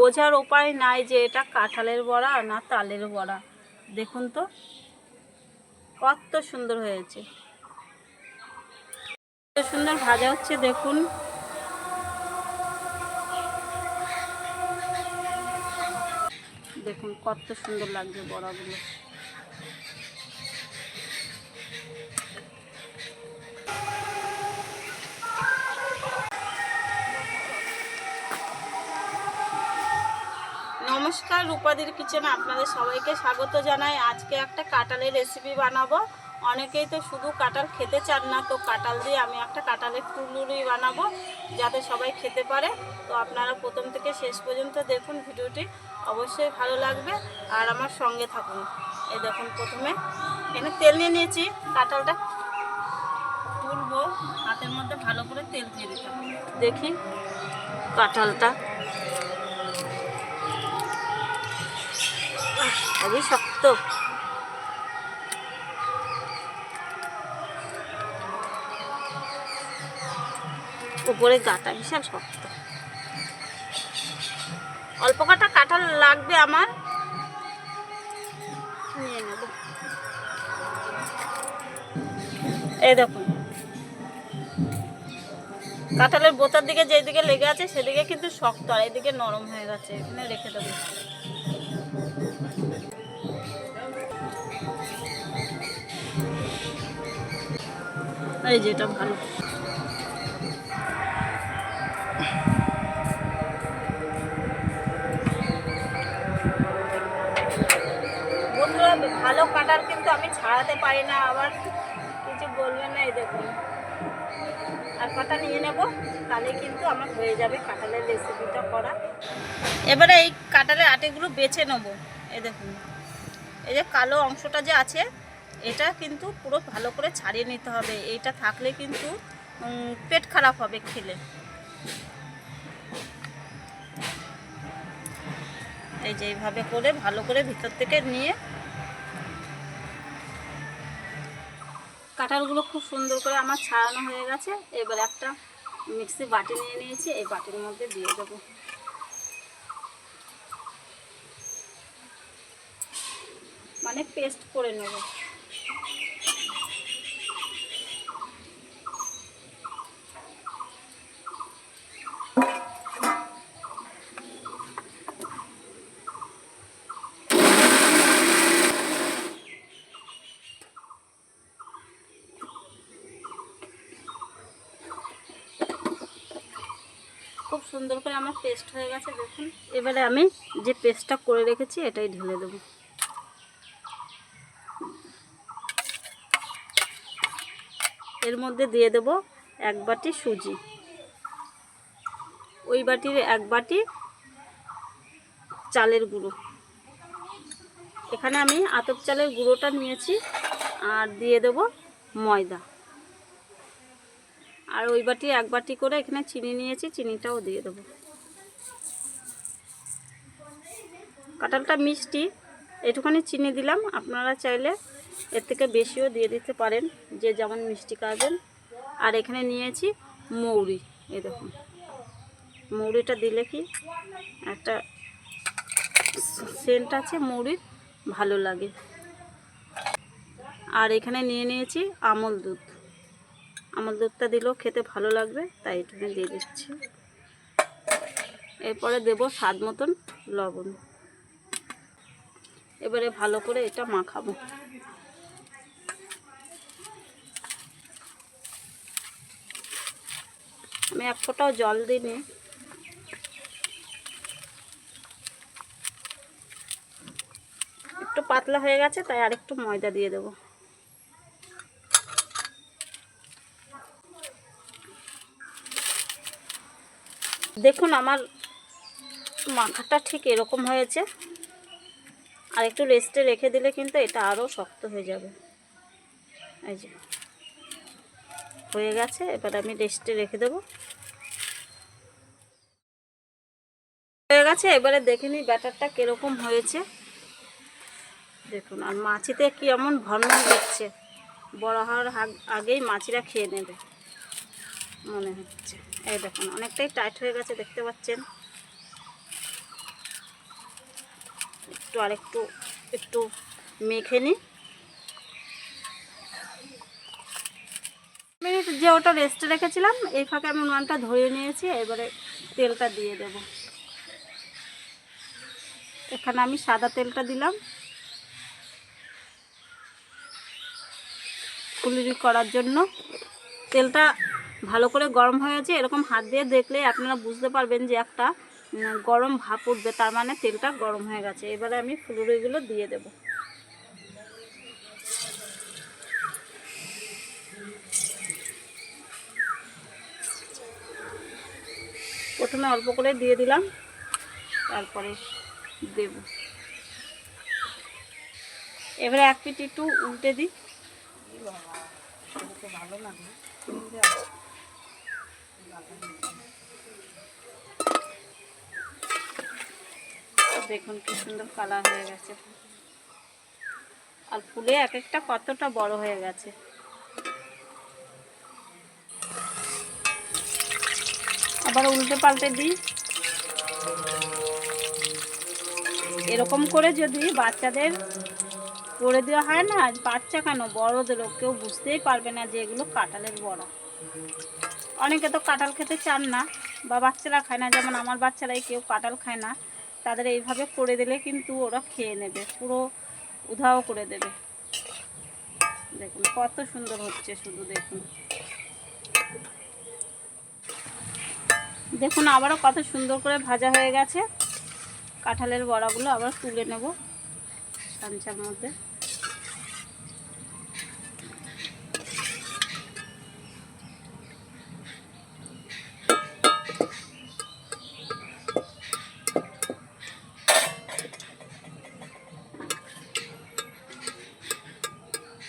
বোঝার উপায় নাই যে এটা কাঁঠালের বড়া না তালের বড়া। দেখুন তো, কত সুন্দর হয়েছে। সুন্দর ভাজা হচ্ছে, দেখুন। দেখুন কত সুন্দর লাগছে বড়াগুলো। নমস্কার, রূপাদির কিচেনে আপনাদের সবাইকে স্বাগত জানাই। আজকে একটা কাঁঠালের রেসিপি বানাবো। অনেকেই তো শুধু কাঁঠাল খেতে চান না, তো কাঁঠাল দিয়ে আমি একটা কাঁঠালের ফুলুরি বানাবো যাতে সবাই খেতে পারে। তো আপনারা প্রথম থেকে শেষ পর্যন্ত দেখুন ভিডিওটি, অবশ্যই ভালো লাগবে। আর আমার সঙ্গে থাকুন। এই দেখুন প্রথমে এখানে তেল নিয়ে নিয়েছি। কাঁঠালটা তুলবো, হাতের মধ্যে ভালো করে তেল দিয়ে দিতাম দেখি কাঁঠালটা শক্ত। উপরে গাটা বিশাল শক্ত। অল্প কটা কাঁঠাল লাগবে আমার। নিয়ে নেব। এই দেখুন। কাঁঠালের বোতার দিকে যেদিকে লেগে আছে, সেদিকে কিন্তু শক্ত, আর এদিকে নরম হয়ে গেছে। এখানে রেখে দেবো। এই যে এটা ভালো। বন্ধুরা, ভালো কাটার কিন্তু আমি ছাড়াতে পারি না, আবার কিছু বলবেন না, এই দেখুন। আর কটা নিয়ে নেব, তাহলে কিন্তু আমার হয়ে যাবে কাঁঠালের রেসিপিটা করা। এবারে এই কাঁঠালের আটেগুলো বেছে নেব, এই দেখুন। এই যে কালো অংশটা যে আছে এটা কিন্তু পুরো ভালো করে ছাড়িয়ে নিতে হবে। এইটা থাকলে কিন্তু পেট খারাপ হবে খেলে। এই যে এইভাবে করে ভালো করে ভিতর থেকে নিয়ে কাঁঠালগুলো খুব সুন্দর করে আমার ছাড়ানো হয়ে গেছে। এবার একটা মিক্সি বাটি নিয়ে নিয়েছি, এই বাটির মধ্যে দিয়ে দেবো। মানে পেস্ট করে নেব। খুব সুন্দর করে আমার পেস্ট হয়ে গেছে, দেখুন। এবারে আমি যে পেস্টটা করে রেখেছি, এটাই ঢেলে দেবো। এর মধ্যে দিয়ে দেব এক বাটি সুজি। ওই বাটির এক বাটি চালের গুঁড়ো। এখানে আমি আতপ চালের গুঁড়োটা নিয়েছি আর দিয়ে দেব ময়দা। আর ওই বাটি এক বাটি করে এখানে চিনি নিয়েছি, চিনিটাও দিয়ে দেবো। কাঁঠালটা মিষ্টি, এটুখানি চিনি দিলাম। আপনারা চাইলে এর থেকে বেশিও দিয়ে দিতে পারেন, যে যেমন মিষ্টি খাবেন। আর এখানে নিয়েছি মৌরি এই দেখুন। মৌরিটা দিলে কি একটা সেন্ট আছে মৌরির, ভালো লাগে। আর এখানে নিয়ে নিয়েছি আমল দুধ। আমল দুধটা দিলেও খেতে ভালো লাগবে, তাই এখানে দিয়ে দিচ্ছি। এরপরে দেব স্বাদ মতন লবণ। এবারে ভালো করে এটা মাখাবো। আমি এক ফোঁটাও জল দিইনি। একটু পাতলা হয়ে গেছে, তাই আরেকটু ময়দা দিয়ে দেবো। দেখুন, আমার মাখাটা ঠিক এরকম হয়েছে। আর একটু রেস্টে রেখে দিলে কিন্তু এটা আরও শক্ত হয়ে যাবে। এই যে। হয়ে গেছে, এবার আমি রেস্টে রেখে দেবো। হয়ে গেছে, এবারে দেখে নিই ব্যাটারটা কীরকম হয়েছে। দেখুন, আর মাছিতে কি এমন ভর্মন দিচ্ছে বড় হওয়ার আগ- আগেই মাছিরা খেয়ে নেবে, মনে হচ্ছে। এই দেখুন, অনেকটাই টাইট হয়ে গেছে, দেখতে পাচ্ছেন? একটু আরেকটু, একটু মেখে নিই। মিনিট যে ওটা রেস্টে রেখেছিলাম, এই ফাঁকে আমি উনানটা ধরে নিয়েছি, এবারে তেলটা দিয়ে দেব। এখানে আমি সাদা তেলটা দিলাম। ফুলুরি করার জন্য। তেলটা ভালো করে গরম হয়ে গেছে, এরকম হাত দিয়ে দেখলে আপনারা বুঝতে পারবেন যে একটা গরম ভাপ উঠবে, তার মানে তেলটা গরম হয়ে গেছে। এবারে আমি ফুলুরিগুলো দিয়ে দেব। প্রথমে অল্প করে দিয়ে দিলাম, তারপরে দেব। এবারে এক পিটি একটু উল্টে দিই। ভালো লাগে দেখুন কি সুন্দর কালার হয়ে গেছে। আর ফুলে এক একটা কতটা বড় হয়ে গেছে। আবার উল্টে পাল্টে দিই। এরকম করে যদি বাচ্চাদের করে দেওয়া হয় না বাচ্চা কেন? বড়দেরও কেউ বুঝতেই পারবে না যে এগুলো কাঁঠালের বড়া। অনেকে তো কাঁঠাল খেতে চান না বা বাচ্চারা খায় না। যেমন আমার বাচ্চারাই কেউ কাঁঠাল খায় না। তাদের এইভাবে করে দিলে কিন্তু ওরা খেয়ে নেবে, পুরো উধাও করে দেবে। দেখুন, কত সুন্দর হচ্ছে শুধু দেখুন। দেখুন, আবারও কত সুন্দর করে ভাজা হয়ে গেছে। কাঁঠালের বড়াগুলো আবার তুলে নেব সাঞ্চার মধ্যে।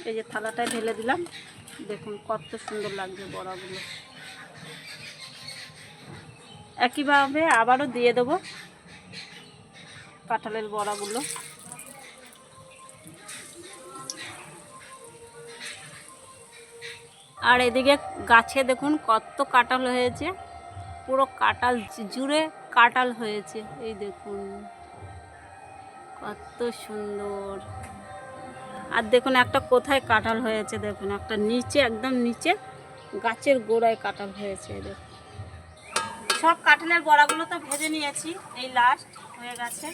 এই যে থালাটায় ঢেলে দিলাম। দেখুন, কত সুন্দর লাগছে বড়াগুলো। একইভাবে আবারও দিয়ে দেবো কাঁঠালের বড়াগুলো। আর এদিকে গাছে দেখুন কত কাঁঠাল হয়েছে, পুরো কাঁঠাল জুড়ে কাঁঠাল হয়েছে, এই দেখুন। কত সুন্দর। আর দেখুন একটা কোথায় কাঁঠাল হয়েছে দেখুন, একটা নিচে, একদম নিচে গাছের গোড়ায় কাঁঠাল হয়েছে দেখুন। সব কাঁঠালের বড়াগুলো তো ভেজে নিয়েছি, এই লাস্ট হয়ে গেছে।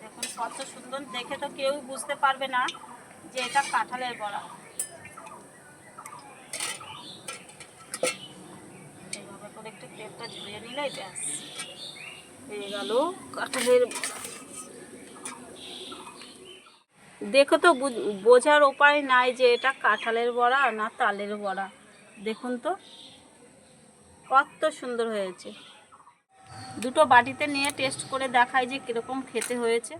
দেখুন কত সুন্দর, দেখে তো কেউ বুঝতে পারবে না যে এটা কাঁঠালের বড়া। এইভাবে করে একটু তেলটা ঝরিয়ে নিলেই ব্যাস, হয়ে গেল কাঁঠালের। দেখো তো, বুঝ- বোঝার উপায় নাই যে এটা কাঁঠালের বড়া না তালের বড়া। দেখুন তো, কত সুন্দর হয়েছে। দুটো বাটিতে নিয়ে টেস্ট করে দেখাই যে কীরকম খেতে হয়েছে।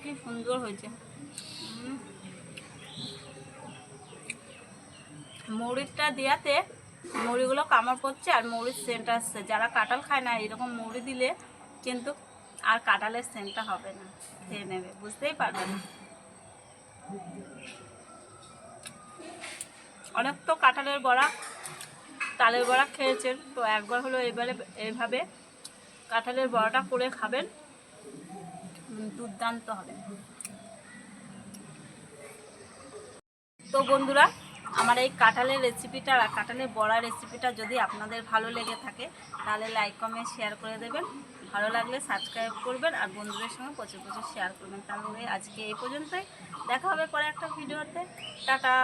কি সুন্দর হয়েছে। মুড়িটা দেওয়াতে মুড়িগুলো কামড় পড়ছে আর মুড়ির সেন্ট আসছে। যারা কাঁঠাল খায় না, এরকম মুড়ি দিলে কিন্তু আর কাঁঠালের সেন্টটা হবে না। খেয়ে নেবে, বুঝতেই পারবে না। অনেক তো কাঁঠালের বড়া, তালের বড়া খেয়েছেন। তো একবার হলো এবারে এইভাবে কাঁঠালের বড়াটা করে খাবেন। দুর্দান্ত হবে। তো বন্ধুরা, আমার এই কাঁঠালের রেসিপিটা কাঁঠালের বড়া রেসিপিটা যদি আপনাদের ভালো লেগে থাকে, তাহলে লাইক কমেন্ট শেয়ার করে দেবেন। ভালো লাগলে সাবস্ক্রাইব করবেন আর বন্ধুদের সঙ্গে প্রচুর প্রচুর শেয়ার করবেন। তাহলে আজকে এই পর্যন্তই। দেখা হবে পরে একটা ভিডিওতে টাটা!